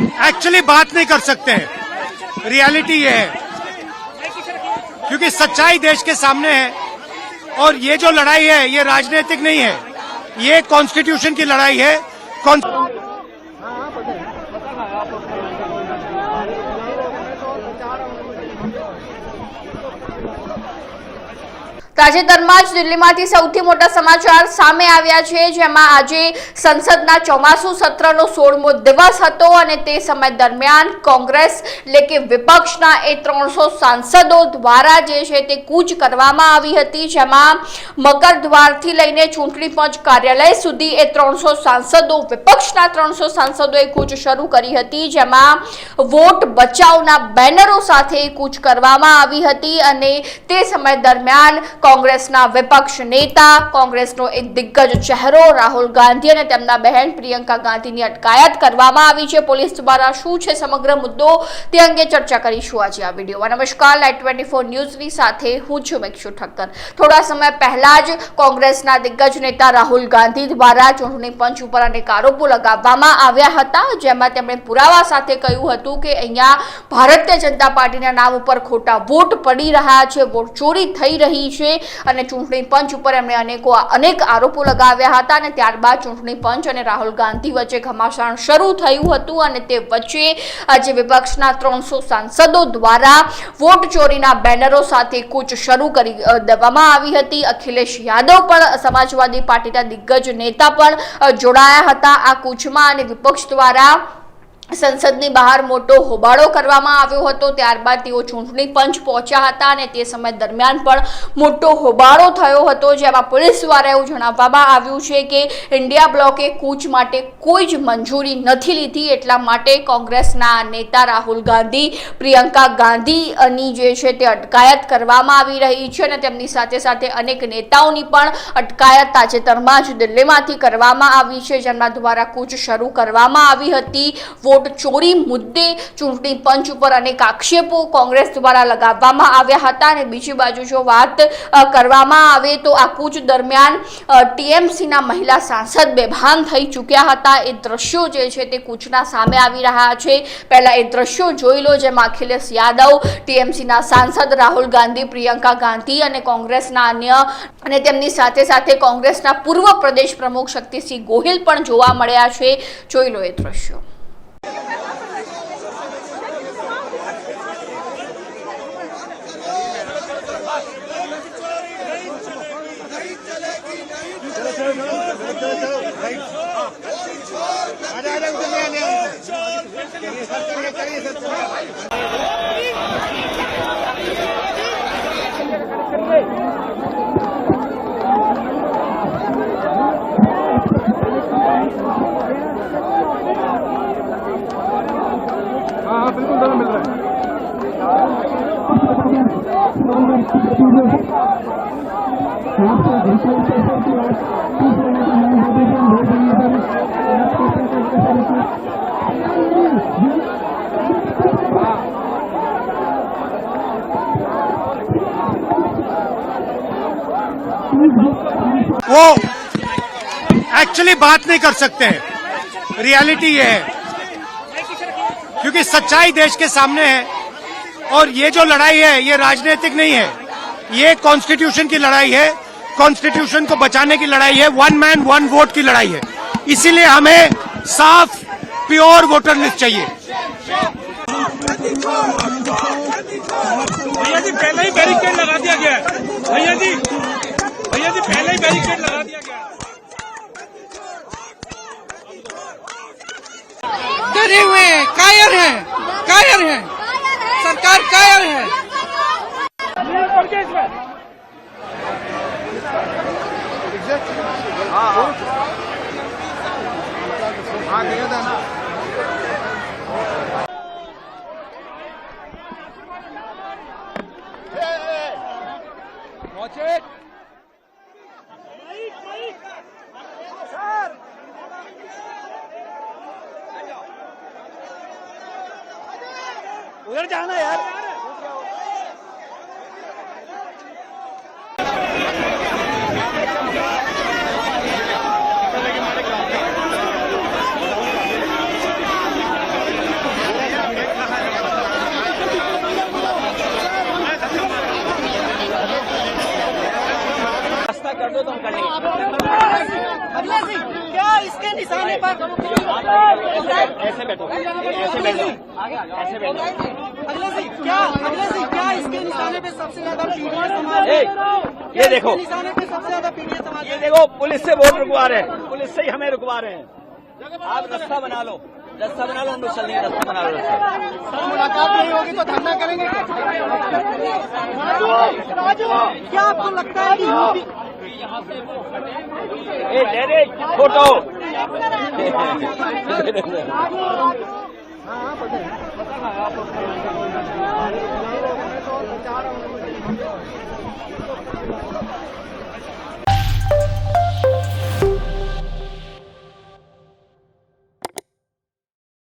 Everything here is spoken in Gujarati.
एक्चुअली बात नहीं कर सकते। हैं रियलिटी ये है। क्योंकि सच्चाई देश के सामने है। और ये जो लड़ाई है, ये राजनीतिक नहीं है। ये कॉन्स्टिट्यूशन की लड़ाई है। તાજેતરમાં જ દિલ્હીમાંથી સૌથી મોટા સમાચાર સામે આવ્યા છે, જેમાં આજે સંસદના ચોમાસુ સત્રનો સોળમો દિવસ હતો અને તે સમય દરમિયાન કોંગ્રેસ એટલે કે વિપક્ષના એ ત્રણસો સાંસદો દ્વારા જે છે તે કૂચ કરવામાં આવી હતી, જેમાં મકરદ્વારથી લઈને ચૂંટણી પંચ કાર્યાલય સુધી એ ત્રણસો સાંસદો, વિપક્ષના ત્રણસો સાંસદોએ કૂચ શરૂ કરી હતી, જેમાં વોટ બચાવના બેનરો સાથે કૂચ કરવામાં આવી હતી અને તે સમય દરમિયાન કોંગ્રેસના વિપક્ષ નેતા, કોંગ્રેસનો એક દિગ્ગજ ચહેરો રાહુલ ગાંધી અને તેમના બહેન પ્રિયંકા ગાંધીની અટકાયત કરવામાં આવી છે. પોલીસ દ્વારા શું છે સમગ્ર મુદ્દો તે અંગે ચર્ચા કરીશું આજે આ વિડીયોમાં. નમસ્કાર લાઈટ ટ્વેન્ટી ફોર ન્યૂઝની સાથે હું છું મેક્ષુ ઠક્કર. થોડા સમય પહેલા જ કોંગ્રેસના દિગ્ગજ નેતા રાહુલ ગાંધી દ્વારા ચૂંટણી પંચ ઉપર અનેક આરોપો લગાવવામાં આવ્યા હતા, જેમાં તેમણે પુરાવા સાથે કહ્યું હતું કે અહીંયા ભારતીય જનતા પાર્ટીના નામ ઉપર ખોટા વોટ પડી રહ્યા છે, વોટ ચોરી થઈ રહી છે. અને ચૂંટણી પંચ ઉપર એમણે અનેકો અનેક આરોપો લગાવ્યા હતા અને ત્યારબાદ ચૂંટણી પંચ અને રાહુલ ગાંધી વચ્ચે ઘમાસાણ શરૂ થયું હતું અને તે વચ્ચે આજે વિપક્ષના ત્રણસો સાંસદો દ્વારા વોટ ચોરીના બેનરો સાથે કૂચ શરૂ કરી દેવામાં આવી હતી. અખિલેશ યાદવ પણ સમાજવાદી પાર્ટીના દિગ્ગજ નેતા પણ જોડાયા હતા આ કૂચમાં અને વિપક્ષ દ્વારા સંસદની બહાર મોટો હોબાળો કરવામાં આવ્યો હતો. ત્યારબાદ તેઓ ચૂંટણી પંચ પહોંચ્યા હતા અને તે સમય દરમિયાન પણ મોટો હોબાળો થયો હતો. જેમાં પોલીસ દ્વારા એવું જણાવવામાં આવ્યું છે કે ઇન્ડિયા બ્લોકે કૂચ માટે કોઈ જ મંજૂરી નથી લીધી. એટલા માટે કોંગ્રેસના નેતા રાહુલ ગાંધી, પ્રિયંકા ગાંધીની જે છે તે અટકાયત કરવામાં આવી રહી છે અને તેમની સાથે સાથે અનેક નેતાઓની પણ અટકાયત તાજેતરમાં જ દિલ્હીમાંથી કરવામાં આવી છે. જેમના દ્વારા કૂચ શરૂ કરવામાં આવી હતી. વોટ ચોરી, મુદ્દે ચૂંટણી પંચ ઉપર અનેક આક્ષેપો કોંગ્રેસ દ્વારા લગાવવામાં આવ્યા હતા અને બીજી બાજુ જો વાત કરવામાં આવે તો આ કૂચ દરમિયાન ટીએમસીના મહિલા સાંસદ બેભાન થઈ ચૂક્યા હતા. એ દ્રશ્યો જે છે તે કૂચના સામે આવી રહ્યા છે. પહેલા એ દ્રશ્યો જોઈ લો જેમાં અખિલેશ યાદવ, ટીએમસીના સાંસદ રાહુલ ગાંધી, પ્રિયંકા ગાંધી અને કોંગ્રેસના અન્ય અને તેમની સાથે સાથે કોંગ્રેસના પૂર્વ પ્રદેશ પ્રમુખ શક્તિસિંહ ગોહિલ પણ જોવા મળ્યા છે. જોઈ લો એ દ્રશ્યો. Hey! वो एक्चुअली बात नहीं कर सकते। रियलिटी ये है। क्योंकि सच्चाई देश के सामने है। और ये जो लड़ाई है ये राजनीतिक नहीं है। ये कॉन्स्टिट्यूशन की लड़ाई है। कॉन्स्टिट्यूशन को बचाने की लड़ाई है। वन मैन वन वोट की लड़ाई है। इसीलिए हमें साफ़ प्योर वोटर लिस्ट चाहिए। भैया जी पहले ही बैरिकेड लगा दिया गया है। भैया जी भैया जी पहले ही बैरिकेड लगा दिया गया है। डरे हुए हैं कायर हैं कायर हैं। सरकार कायर है उधर जाना यार ऐसे बैठो। ऐसे बैठो। ऐसे बैठो। क्या अगले से क्या इसके निशाने पे सबसे ज़्यादा पीड़ित समाज ये देखो। निशाने पे सबसे ज़्यादा पीड़ित समाज ये देखो पुलिस से वोट रुकवा रहे हैं। पुलिस से ही हमें रुकवा रहे हैं। आप रास्ता बना लो। रास्ता बना लो हम लोग चल नहीं रास्ता बना लो रास्ता। मुलाकात नहीं होगी तो धरना करेंगे क्या? आपको लगता है कि यूपी ए दे हाँ हाँ